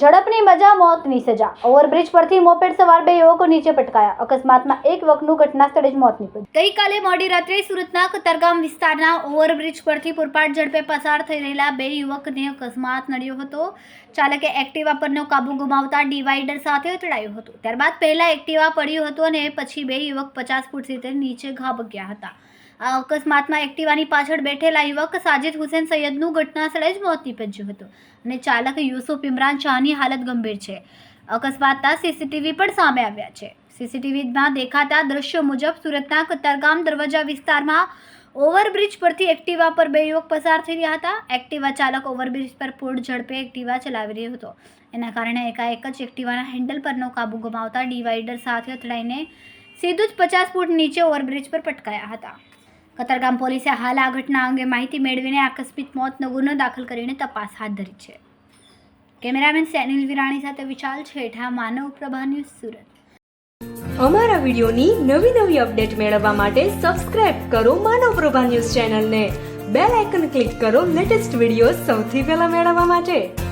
ઝડપની મજા, મોતની સજા. ઓવરબ્રિજ પરથી મોપેડ સવાર બે યુવકો નીચે પટકાયા. અકસ્માતમાં એક વખતનું ઘટના સ્થળે જ મોત નીપજ્યું. ગઈકાલે મોડી રાત્રે સુરતના કતરગામ વિસ્તારના ઓવરબ્રિજ પરથી પૂરપાટ ઝડપે પસાર થઈ રહેલા બે યુવકને અકસ્માત નડ્યો હતો. ચાલકે એક્ટિવા પરનો કાબુ ગુમાવતા ડિવાઈડર સાથે અથડાયું હતું. ત્યારબાદ પહેલા એક્ટિવા પડ્યું હતું અને પછી બે યુવક પચાસ ફૂટ સીધે નીચે ઘાબક્યા હતા. આ અકસ્માતમાં એક્ટિવાની પાછળ બેઠેલા યુવક સાજિદ હુસેન સૈયદનું ઘટના સ્થળે જ મોત નીપજ્યું હતું અને ચાલક યુસુફ ઇમરાન શાહની હાલત ગંભીર છે. અકસ્માતના સીસીટીવી પણ સામે આવ્યા છે. સીસીટીવીમાં દેખાતા દ્રશ્યો મુજબ સુરતના કતારગામ દરવાજા વિસ્તારમાં ઓવરબ્રિજ પરથી એક્ટિવા પર બે યુવક પસાર થઈ રહ્યા હતા. એક્ટિવા ચાલક ઓવરબ્રિજ પર પૂર્ણ ઝડપે એક્ટિવા ચલાવી રહ્યો હતો. એના કારણે એકાએક જ એક્ટિવાના હેન્ડલ પરનો કાબુ ગુમાવતા ડિવાઈડર સાથે અથડાઈને સીધું જ પચાસ ફૂટ નીચે ઓવરબ્રિજ પર પટકાયા હતા. કતારગામ પોલીસે હાલ આ ઘટના અંગે માહિતી મેળવીને આકસ્મિક મોતનો ગુનો દાખલ કરીને તપાસ હાથ ધરી છે. કેમેરામેન સેનિલ વિરાણી સાથે વિશાલ છેઠા, માનવ પ્રભા ન્યૂઝ સુરત. અમારા વિડીયોની નવી નવી અપડેટ મેળવવા માટે સબસ્ક્રાઇબ કરો માનવ પ્રભા ન્યૂઝ ચેનલને. બેલ આઇકન ક્લિક કરો લેટેસ્ટ વીડિયો સૌથી પહેલા મેળવવા માટે.